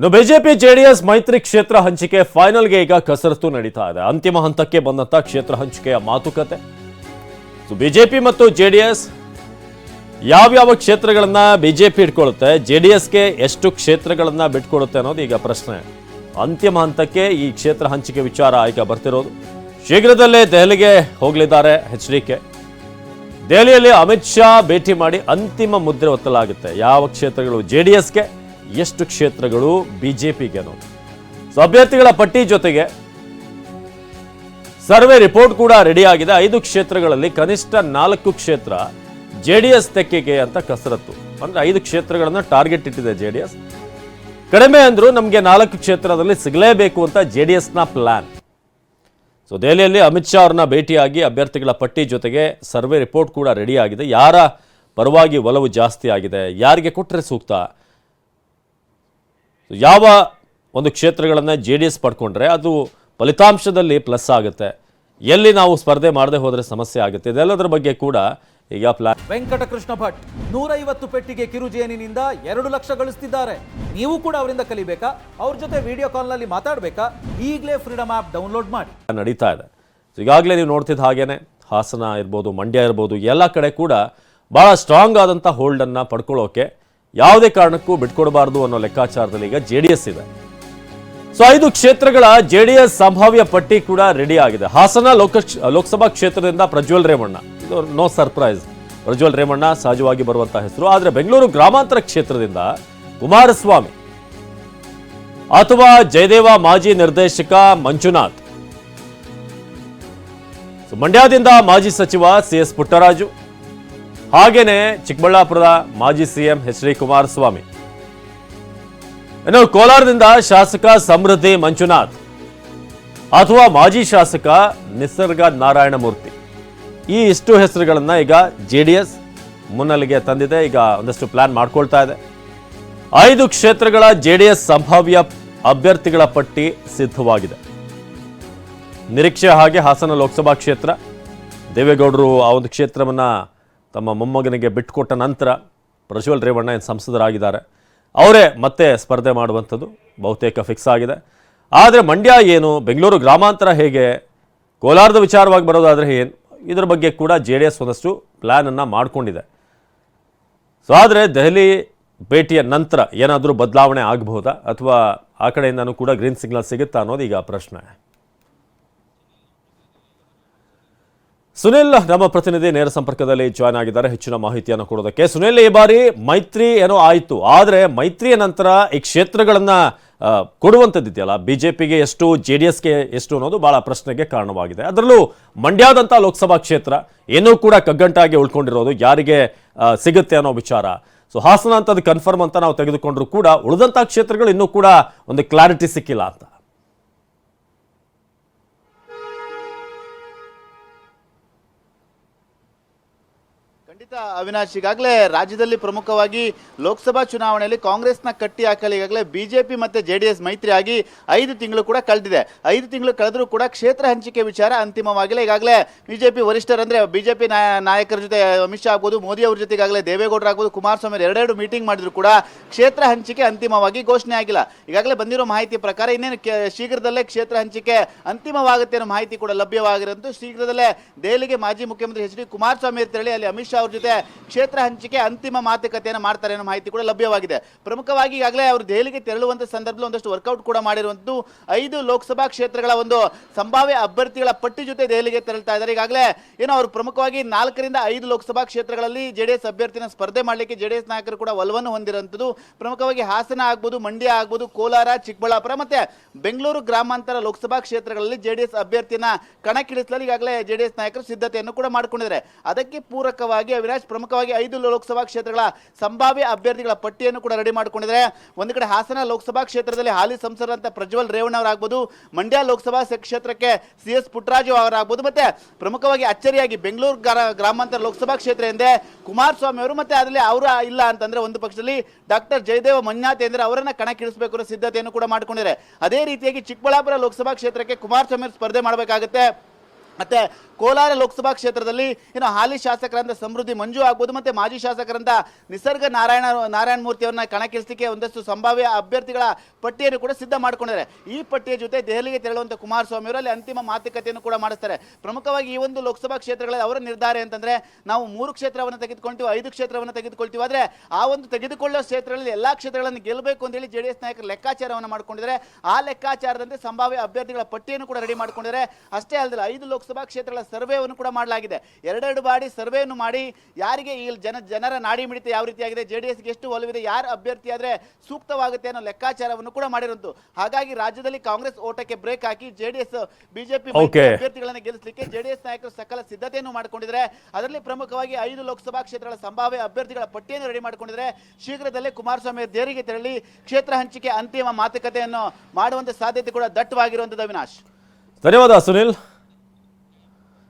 ಇನ್ನು BJP JDS ಮೈತ್ರಿ ಕ್ಷೇತ್ರ ಹಂಚಿಕೆ ಫೈನಲ್ಗೆ ಈಗ ಕಸರತ್ತು ನಡೀತಾ ಇದೆ. ಅಂತಿಮ ಹಂತಕ್ಕೆ ಬಂದಂತ ಕ್ಷೇತ್ರ ಹಂಚಿಕೆಯ ಮಾತುಕತೆ. ಬಿಜೆಪಿ ಮತ್ತು ಜೆಡಿಎಸ್ ಯಾವ್ಯಾವ ಕ್ಷೇತ್ರಗಳನ್ನ ಬಿಜೆಪಿ ಇಟ್ಕೊಳ್ಳುತ್ತೆ ಎಸ್ಗೆ ಎಷ್ಟು ಕ್ಷೇತ್ರಗಳನ್ನ ಬಿಟ್ಕೊಡುತ್ತೆ ಅನ್ನೋದು ಈಗ ಪ್ರಶ್ನೆ. ಅಂತಿಮ ಹಂತಕ್ಕೆ ಈ ಕ್ಷೇತ್ರ ಹಂಚಿಕೆ ವಿಚಾರ ಈಗ ಬರ್ತಿರೋದು. ಶೀಘ್ರದಲ್ಲೇ ದೆಹಲಿಗೆ ಹೋಗಲಿದ್ದಾರೆ ಎಚ್ ಡಿ ಕೆ. ದೆಹಲಿಯಲ್ಲಿ ಅಮಿತ್ ಶಾ ಭೇಟಿ ಮಾಡಿ ಅಂತಿಮ ಮುದ್ರೆ ಒತ್ತಲಾಗುತ್ತೆ. ಯಾವ ಕ್ಷೇತ್ರಗಳು? ಜೆ ಡಿ ಎಸ್ಗೆ ಎಷ್ಟು ಕ್ಷೇತ್ರಗಳು ಬಿಜೆಪಿಗೆ ಅನ್ನೋದು. ಸೊ ಅಭ್ಯರ್ಥಿಗಳ ಪಟ್ಟಿ ಜೊತೆಗೆ ಸರ್ವೆ ರಿಪೋರ್ಟ್ ಕೂಡ ರೆಡಿ ಆಗಿದೆ. ಐದು ಕ್ಷೇತ್ರಗಳಲ್ಲಿ ಕನಿಷ್ಠ ನಾಲ್ಕು ಕ್ಷೇತ್ರ ಜೆ ಡಿ ಎಸ್ ತೆಕ್ಕೆಗೆ ಅಂತ ಕಸರತ್ತು. ಅಂದ್ರೆ ಐದು ಕ್ಷೇತ್ರಗಳನ್ನು ಟಾರ್ಗೆಟ್ ಇಟ್ಟಿದೆ ಜೆ ಡಿ ಎಸ್ ಕಡಿಮೆ ಅಂದ್ರು ನಮಗೆ ನಾಲ್ಕು ಕ್ಷೇತ್ರದಲ್ಲಿ ಸಿಗಲೇಬೇಕು ಅಂತ ಜೆ ಡಿ ಎಸ್ನ ಪ್ಲಾನ್ ಸೊ ದೆಹಲಿಯಲ್ಲಿ ಅಮಿತ್ ಶಾ ಅವ್ರನ್ನ ಭೇಟಿಯಾಗಿ ಅಭ್ಯರ್ಥಿಗಳ ಪಟ್ಟಿ ಜೊತೆಗೆ ಸರ್ವೆ ರಿಪೋರ್ಟ್ ಕೂಡ ರೆಡಿ ಆಗಿದೆ. ಯಾರ ಪರವಾಗಿ ಒಲವು ಜಾಸ್ತಿ ಆಗಿದೆ? ಯಾರಿಗೆ ಕೊಟ್ಟರೆ ಸೂಕ್ತ? ಯಾವ ಒಂದು ಕ್ಷೇತ್ರಗಳನ್ನು ಜೆ ಡಿ ಎಸ್ ಪಡ್ಕೊಂಡ್ರೆ ಅದು ಫಲಿತಾಂಶದಲ್ಲಿ ಪ್ಲಸ್ ಆಗುತ್ತೆ. ಎಲ್ಲಿ ನಾವು ಸ್ಪರ್ಧೆ ಮಾಡದೆ ಹೋದರೆ ಸಮಸ್ಯೆ ಆಗುತ್ತೆ. ಇದೆಲ್ಲದರ ಬಗ್ಗೆ ಕೂಡ ಈಗ ಪ್ಲಾನ್ ವೆಂಕಟಕೃಷ್ಣ ಭಟ್ ನೂರೈವತ್ತು ಪೆಟ್ಟಿಗೆ ಕಿರುಜೇನಿನಿಂದ ಎರಡು ಲಕ್ಷ ಗಳಿಸ್ತಿದ್ದಾರೆ. ನೀವು ಕೂಡ ಅವರಿಂದ ಕಲಿಬೇಕಾ? ಅವ್ರ ಜೊತೆ ವಿಡಿಯೋ ಕಾಲ್ನಲ್ಲಿ ಮಾತಾಡಬೇಕಾ? ಈಗಲೇ ಫ್ರೀಡಮ್ ಆಪ್ ಡೌನ್ಲೋಡ್ ಮಾಡಿ. ನಡೀತಾ ಇದೆ. ಈಗಾಗಲೇ ನೀವು ನೋಡ್ತಿದ್ದ ಹಾಗೇನೆ ಹಾಸನ ಇರ್ಬೋದು ಮಂಡ್ಯ ಇರ್ಬೋದು ಎಲ್ಲ ಕಡೆ ಕೂಡ ಭಾಳ ಸ್ಟ್ರಾಂಗ್ ಆದಂಥ ಹೋಲ್ಡನ್ನು ಪಡ್ಕೊಳ್ಳೋಕೆ ಯಾವುದೇ ಕಾರಣಕ್ಕೂ ಬಿಟ್ಕೊಡಬಾರದು ಅನ್ನೋ ಲೆಕ್ಕಾಚಾರದಲ್ಲಿ ಈಗ ಜೆ ಡಿ ಎಸ್ ಇದೆ. ಸೊ ಐದು ಕ್ಷೇತ್ರಗಳ ಜೆ ಡಿ ಎಸ್ ಸಂಭಾವ್ಯ ಪಟ್ಟಿ ಕೂಡ ರೆಡಿ ಆಗಿದೆ. ಹಾಸನ ಲೋಕ ಲೋಕಸಭಾ ಕ್ಷೇತ್ರದಿಂದ ಪ್ರಜ್ವಲ್ ರೇವಣ್ಣ. ಇದು ನೋ ಸರ್ಪ್ರೈಸ್ ಪ್ರಜ್ವಲ್ ರೇವಣ್ಣ ಸಹಜವಾಗಿ ಬರುವಂತಹ ಹೆಸರು. ಆದರೆ ಬೆಂಗಳೂರು ಗ್ರಾಮಾಂತರ ಕ್ಷೇತ್ರದಿಂದ ಕುಮಾರಸ್ವಾಮಿ ಅಥವಾ ಜಯದೇವ ಮಾಜಿ ನಿರ್ದೇಶಕ ಮಂಜುನಾಥ್. ಮಂಡ್ಯದಿಂದ ಮಾಜಿ ಸಚಿವ ಸಿ ಎಸ್ ಪುಟ್ಟರಾಜು. ಹಾಗೇನೆ ಚಿಕ್ಕಬಳ್ಳಾಪುರದ ಮಾಜಿ ಸಿಎಂ ಎಚ್ ಡಿ ಕುಮಾರಸ್ವಾಮಿ. ಇನ್ನು ಕೋಲಾರದಿಂದ ಶಾಸಕ ಸಮೃದ್ಧಿ ಮಂಜುನಾಥ್ ಅಥವಾ ಮಾಜಿ ಶಾಸಕ ನಿಸರ್ಗ ನಾರಾಯಣಮೂರ್ತಿ. ಈ ಇಷ್ಟು ಹೆಸರುಗಳನ್ನ ಈಗ ಜೆ ಡಿ ಎಸ್ ಮುನ್ನೆಲೆಗೆ ತಂದಿದೆ. ಈಗ ಒಂದಷ್ಟು ಪ್ಲಾನ್ ಮಾಡ್ಕೊಳ್ತಾ ಇದೆ. ಐದು ಕ್ಷೇತ್ರಗಳ ಜೆ ಡಿ ಎಸ್ ಸಂಭಾವ್ಯ ಅಭ್ಯರ್ಥಿಗಳ ಪಟ್ಟಿ ಸಿದ್ಧವಾಗಿದೆ. ನಿರೀಕ್ಷೆ ಹಾಗೆ ಹಾಸನ ಲೋಕಸಭಾ ಕ್ಷೇತ್ರ, ದೇವೇಗೌಡರು ಆ ಒಂದು ಕ್ಷೇತ್ರವನ್ನ ತಮ್ಮ ಮೊಮ್ಮಗನಿಗೆ ಬಿಟ್ಟುಕೊಟ್ಟ ನಂತರ ಪ್ರಜ್ವಲ್ ರೇವಣ್ಣ ಏನು ಸಂಸದರಾಗಿದ್ದಾರೆ. ಅವರೇ ಮತ್ತೆ ಸ್ಪರ್ಧೆ ಮಾಡುವಂಥದ್ದು ಬಹುತೇಕ ಫಿಕ್ಸ್ ಆಗಿದೆ. ಆದರೆ ಮಂಡ್ಯ ಏನು, ಬೆಂಗಳೂರು ಗ್ರಾಮಾಂತರ ಹೇಗೆ, ಕೋಲಾರದ ವಿಚಾರವಾಗಿ ಬರೋದಾದರೆ ಏನು, ಇದರ ಬಗ್ಗೆ ಕೂಡ ಜೆ ಡಿ ಎಸ್ ಒಂದಷ್ಟು ಪ್ಲ್ಯಾನನ್ನು ಮಾಡಿಕೊಂಡಿದೆ. ಸೊ ಆದರೆ ದೆಹಲಿ ಭೇಟಿಯ ನಂತರ ಏನಾದರೂ ಬದಲಾವಣೆ ಆಗಬಹುದಾ? ಅಥವಾ ಆ ಕಡೆಯಿಂದನೂ ಕೂಡ ಗ್ರೀನ್ ಸಿಗ್ನಲ್ ಸಿಗುತ್ತಾ ಅನ್ನೋದು ಈಗ ಪ್ರಶ್ನೆ. ಸುನಿಲ್ ನಮ್ಮ ಪ್ರತಿನಿಧಿ ನೇರ ಸಂಪರ್ಕದಲ್ಲಿ ಜಾಯ್ನ್ ಆಗಿದ್ದಾರೆ. ಹೆಚ್ಚಿನ ಮಾಹಿತಿಯನ್ನು ಕೊಡೋದಕ್ಕೆ ಸುನಿಲ್, ಈ ಬಾರಿ ಮೈತ್ರಿ ಏನೋ ಆಯಿತು. ಆದರೆ ಮೈತ್ರಿಯ ನಂತರ ಈ ಕ್ಷೇತ್ರಗಳನ್ನ ಬಿ ಜೆ ಪಿಗೆ ಎಷ್ಟು ಜೆ ಡಿ ಎಸ್ಗೆ ಎಷ್ಟು ಅನ್ನೋದು ಭಾಳ ಪ್ರಶ್ನೆಗೆ ಕಾರಣವಾಗಿದೆ. ಅದರಲ್ಲೂ ಮಂಡ್ಯದಂಥ ಲೋಕಸಭಾ ಕ್ಷೇತ್ರ ಏನೂ ಕೂಡ ಕಗ್ಗಂಟಾಗಿ ಉಳ್ಕೊಂಡಿರೋದು ಯಾರಿಗೆ ಸಿಗುತ್ತೆ ಅನ್ನೋ ವಿಚಾರ. ಸೊ, ಹಾಸನ ಅಂತದ್ದು ಕನ್ಫರ್ಮ್ ಅಂತ ನಾವು ತೆಗೆದುಕೊಂಡ್ರು ಕೂಡ ಉಳಿದಂಥ ಕ್ಷೇತ್ರಗಳು ಇನ್ನೂ ಕೂಡ ಒಂದು ಕ್ಲಾರಿಟಿ ಸಿಕ್ಕಿಲ್ಲ ಅಂತ. ಖಂಡಿತ ಅವಿನಾಶ್, ಈಗಾಗಲೇ ರಾಜ್ಯದಲ್ಲಿ ಪ್ರಮುಖವಾಗಿ ಲೋಕಸಭಾ ಚುನಾವಣೆಯಲ್ಲಿ ಕಾಂಗ್ರೆಸ್ನ ಕಟ್ಟಿ ಹಾಕಲು ಈಗಾಗಲೇ ಬಿಜೆಪಿ ಮತ್ತೆ ಜೆಡಿಎಸ್ ಮೈತ್ರಿ ಆಗಿ ಐದು ತಿಂಗಳು ಕೂಡ ಕಳೆದಿದೆ. ಐದು ತಿಂಗಳು ಕಳೆದರೂ ಕೂಡ ಕ್ಷೇತ್ರ ಹಂಚಿಕೆ ವಿಚಾರ ಅಂತಿಮವಾಗಿಲ್ಲ. ಈಗಾಗಲೇ ಬಿಜೆಪಿ ವರಿಷ್ಠರು ಅಂದರೆ ಬಿಜೆಪಿ ನಾಯಕರ ಜೊತೆ ಅಮಿತ್ ಶಾ ಆಗ್ಬೋದು, ಮೋದಿ ಅವ್ರ ಜೊತೆ ಈಗಾಗಲೇ ದೇವೇಗೌಡರು ಆಗ್ಬೋದು, ಕುಮಾರಸ್ವಾಮಿ ಎರಡೆರಡು ಮೀಟಿಂಗ್ ಮಾಡಿದ್ರು ಕೂಡ ಕ್ಷೇತ್ರ ಹಂಚಿಕೆ ಅಂತಿಮವಾಗಿ ಘೋಷಣೆ ಆಗಿಲ್ಲ. ಈಗಾಗಲೇ ಬಂದಿರೋ ಮಾಹಿತಿ ಪ್ರಕಾರ ಇನ್ನೇನು ಶೀಘ್ರದಲ್ಲೇ ಕ್ಷೇತ್ರ ಹಂಚಿಕೆ ಅಂತಿಮವಾಗುತ್ತೆ ಅನ್ನೋ ಮಾಹಿತಿ ಕೂಡ ಲಭ್ಯವಾಗಿರೋದು ಶೀಘ್ರದಲ್ಲೇ ದೆಹಲಿಗೆ ಮಾಜಿ ಮುಖ್ಯಮಂತ್ರಿ ಎಚ್ ಡಿ ಕುಮಾರಸ್ವಾಮಿ ತೆರಳಿ ಅಲ್ಲಿ ಅಮಿತ್ ಶಾ ಅವ್ರ ಜೊತೆ ಕ್ಷೇತ್ರ ಹಂಚಿಕೆ ಅಂತಿಮ ಮಾತುಕತೆಯನ್ನು ಮಾಡ್ತಾರೆ ಅನ್ನೋ ಮಾಹಿತಿ ಕೂಡ ಲಭ್ಯವಾಗಿದೆ. ಪ್ರಮುಖವಾಗಿ ಈಗಾಗಲೇ ಅವರು ದೆಹಲಿಗೆ ತೆರಳುವಂತ ಸಂದರ್ಭದಲ್ಲಿ ಒಂದಷ್ಟು ವರ್ಕೌಟ್ ಕೂಡ ಮಾಡಿರುವಂತದ್ದು ಐದು ಲೋಕಸಭಾ ಕ್ಷೇತ್ರಗಳ ಒಂದು ಸಂಭಾವ್ಯ ಅಭ್ಯರ್ಥಿಗಳ ಪಟ್ಟಿ ಜೊತೆ ದೆಹಲಿಗೆ ತೆರಳ್ತಾ ಇದ್ದಾರೆ. ಈಗಾಗಲೇ ಏನೋ ಅವರು ಪ್ರಮುಖವಾಗಿ ನಾಲ್ಕರಿಂದ ಐದು ಲೋಕಸಭಾ ಕ್ಷೇತ್ರಗಳಲ್ಲಿ ಜೆಡಿಎಸ್ ಅಭ್ಯರ್ಥಿನ ಸ್ಪರ್ಧೆ ಮಾಡಲಿಕ್ಕೆ ಜೆಡಿಎಸ್ ನಾಯಕರು ಕೂಡ ಒಲವನ್ನು ಹೊಂದಿರುವಂಥದ್ದು ಪ್ರಮುಖವಾಗಿ ಹಾಸನ ಆಗ್ಬೋದು, ಮಂಡ್ಯ ಆಗ್ಬೋದು, ಕೋಲಾರ, ಚಿಕ್ಕಬಳ್ಳಾಪುರ ಮತ್ತೆ ಬೆಂಗಳೂರು ಗ್ರಾಮಾಂತರ ಲೋಕಸಭಾ ಕ್ಷೇತ್ರಗಳಲ್ಲಿ ಜೆಡಿಎಸ್ ಅಭ್ಯರ್ಥಿನ ಕಣಕ್ಕಿಳಿಸಲು ಈಗಾಗಲೇ ಜೆಡಿಎಸ್ ನಾಯಕರು ಸಿದ್ಧತೆಯನ್ನು ಕೂಡ ಮಾಡಿಕೊಂಡಿದ್ದಾರೆ. ಅದಕ್ಕೆ ಪೂರಕವಾಗಿ ಅವಿನಾಶ್ ಪ್ರಮುಖವಾಗಿ ಐದು ಲೋಕಸಭಾ ಕ್ಷೇತ್ರಗಳ ಸಂಭಾವ್ಯ ಅಭ್ಯರ್ಥಿಗಳ ಪಟ್ಟಿಯನ್ನು ಕೂಡ ರೆಡಿ ಮಾಡಿಕೊಂಡಿದ್ದಾರೆ. ಒಂದು ಕಡೆ ಹಾಸನ ಲೋಕಸಭಾ ಕ್ಷೇತ್ರದಲ್ಲಿ ಹಾಲಿ ಸಂಸದರಂತ ಪ್ರಜ್ವಲ್ ರೇವಣ್ಣ ಅವರಾಗ್ಬೋದು, ಮಂಡ್ಯ ಲೋಕಸಭಾ ಕ್ಷೇತ್ರಕ್ಕೆ ಸಿ ಎಸ್ ಪುಟ್ಟರಾಜು ಅವರಾಗ್ಬೋದು, ಮತ್ತೆ ಪ್ರಮುಖವಾಗಿ ಅಚ್ಚರಿಯಾಗಿ ಬೆಂಗಳೂರು ಗ್ರಾ- ಗ್ರಾಮಾಂತರ ಲೋಕಸಭಾ ಕ್ಷೇತ್ರ ಎಂದೇ ಕುಮಾರಸ್ವಾಮಿ ಅವರು, ಮತ್ತೆ ಅದರಲ್ಲಿ ಅವರ ಇಲ್ಲ ಅಂತಂದ್ರೆ ಒಂದು ಪಕ್ಷದಲ್ಲಿ ಡಾಕ್ಟರ್ ಜಯದೇವ ಮಂಜಾತ್ ಅಂದ್ರೆ ಅವರನ್ನ ಕಣಕ್ಕಿಳಿಸಬೇಕು ಅನ್ನೋ ಸಿದ್ಧತೆಯನ್ನು ಕೂಡ ಮಾಡಿಕೊಂಡಿದ್ದಾರೆ. ಅದೇ ರೀತಿಯಾಗಿ ಚಿಕ್ಕಬಳ್ಳಾಪುರ ಲೋಕಸಭಾ ಕ್ಷೇತ್ರಕ್ಕೆ ಕುಮಾರಸ್ವಾಮಿ ಸ್ಪರ್ಧೆ ಮಾಡಬೇಕಾಗುತ್ತೆ. ಮತ್ತೆ ಕೋಲಾರ ಲೋಕಸಭಾ ಕ್ಷೇತ್ರದಲ್ಲಿ ಏನು ಹಾಲಿ ಶಾಸಕರಂತ ಸಮೃದ್ಧಿ ಮಂಜು ಆಗ್ಬೋದು, ಮತ್ತೆ ಮಾಜಿ ಶಾಸಕರಂತ ನಿಸರ್ಗ ನಾರಾಯಣ ನಾರಾಯಣ ಮೂರ್ತಿ ಅವರನ್ನ ಕಣಕ್ಕಿಳಿಸಲಿಕ್ಕೆ ಒಂದಷ್ಟು ಸಂಭಾವ್ಯ ಅಭ್ಯರ್ಥಿಗಳ ಪಟ್ಟಿಯನ್ನು ಕೂಡ ಸಿದ್ಧ ಮಾಡ್ಕೊಂಡಿದ್ದಾರೆ. ಈ ಪಟ್ಟಿಯ ಜೊತೆ ದೆಹಲಿಗೆ ತೆರಳುವಂತ ಕುಮಾರಸ್ವಾಮಿ ಅವರು ಅಂತಿಮ ಮಾತುಕತೆಯನ್ನು ಕೂಡ ಮಾಡಿಸ್ತಾರೆ. ಪ್ರಮುಖವಾಗಿ ಈ ಒಂದು ಲೋಕಸಭಾ ಕ್ಷೇತ್ರಗಳಲ್ಲಿ ಅವರ ನಿರ್ಧಾರ ಅಂತಂದ್ರೆ ನಾವು ಮೂರು ಕ್ಷೇತ್ರವನ್ನು ತೆಗೆದುಕೊಳ್ತೀವಿ ಐದು ಕ್ಷೇತ್ರವನ್ನು ತೆಗೆದುಕೊಳ್ತೀವಿ. ಆದ್ರೆ ಆ ಒಂದು ತೆಗೆದುಕೊಳ್ಳೋ ಕ್ಷೇತ್ರಗಳಲ್ಲಿ ಎಲ್ಲಾ ಕ್ಷೇತ್ರಗಳನ್ನು ಗೆಲ್ಲಬೇಕು ಅಂತ ಹೇಳಿ ಜೆಡಿಎಸ್ ನಾಯಕರು ಲೆಕ್ಕಾಚಾರವನ್ನು ಮಾಡ್ಕೊಂಡಿದ್ದಾರೆ. ಆ ಲೆಕ್ಕಾಚಾರದಂತೆ ಸಂಭಾವ್ಯ ಅಭ್ಯರ್ಥಿಗಳ ಪಟ್ಟಿಯನ್ನು ಕೂಡ ರೆಡಿ ಮಾಡಿಕೊಂಡಿದ್ದಾರೆ. ಅಷ್ಟೇ ಅಲ್ಲದೆ ಐದು ಲೋಕಸಭಾ ಕ್ಷೇತ್ರಗಳ ಸರ್ವೆಯನ್ನು ಕೂಡ ಮಾಡಲಾಗಿದೆ. ಎರಡೆರಡು ಬಾರಿ ಸರ್ವೆಯನ್ನು ಮಾಡಿ ಯಾರಿಗೆ ಈ ಜನ ಜನರ ನಾಡಿ ಮಿಡಿತ ಯಾವ ರೀತಿಯಾಗಿದೆ ಜೆ ಡಿ ಎಸ್ಗೆ ಎಷ್ಟು ಒಲವಿದೆ ಯಾರು ಅಭ್ಯರ್ಥಿ ಆದರೆ ಸೂಕ್ತವಾಗುತ್ತೆ ಅನ್ನೋ ಲೆಕ್ಕಾಚಾರವನ್ನು ಕೂಡ ಮಾಡಿರೋದು. ಹಾಗಾಗಿ ರಾಜ್ಯದಲ್ಲಿ ಕಾಂಗ್ರೆಸ್ ಓಟಕ್ಕೆ ಬ್ರೇಕ್ ಹಾಕಿ ಜೆಡಿಎಸ್ ಬಿಜೆಪಿ. ಅಭ್ಯರ್ಥಿಗಳನ್ನು ಗೆಲ್ಲಿಸಲಿಕ್ಕೆ ಜೆಡಿಎಸ್ ನಾಯಕರು ಸಕಲ ಸಿದ್ಧತೆಯನ್ನು ಮಾಡಿಕೊಂಡಿದ್ದಾರೆ ಅದರಲ್ಲಿ ಪ್ರಮುಖವಾಗಿ ಐದು ಲೋಕಸಭಾ ಕ್ಷೇತ್ರಗಳ ಸಂಭಾವ್ಯ ಅಭ್ಯರ್ಥಿಗಳ ಪಟ್ಟಿಯನ್ನು ರೆಡಿ ಮಾಡಿಕೊಂಡಿದ್ದಾರೆ ಶೀಘ್ರದಲ್ಲೇ ಕುಮಾರಸ್ವಾಮಿ ದೇರಿಗೆ ತೆರಳಿ ಕ್ಷೇತ್ರ ಹಂಚಿಕೆ ಅಂತಿಮ ಮಾತುಕತೆಯನ್ನು ಮಾಡುವಂತ ಸಾಧ್ಯತೆ ಕೂಡ ದಟ್ಟವಾಗಿರುವಂತದ್ದು ಅವಿನಾಶ್. ಧನ್ಯವಾದ ಸುನಿಲ್.